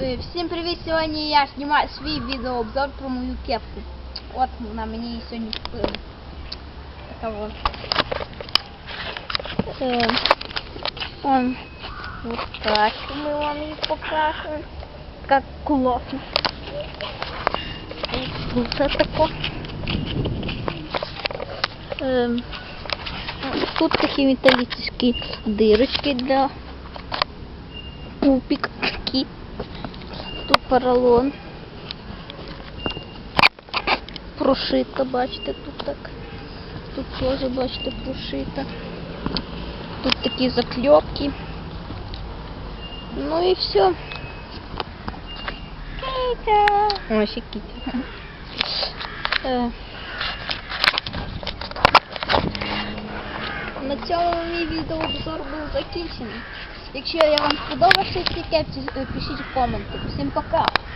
Е, Всім привіт! Сьогодні я знімаю свій відеообзор про мою кепку. От вона мені її сьогодні купили. Така от. Е, он, вот так ми вам її покажемо. Така класна. Тут тако. Е, тут такі металічні дирочки для пупик такі. Тут поролон. Прошито, бачите, тут так. Тут теж, бачите, прошито. Тут такі заклепки. Ну і все. Кітя. О, ще кітя. Е. На цьому мій відеообзор був закінчений. Якщо я вам сподобався ці кепці, е, пишіть в коменти. Всім пока!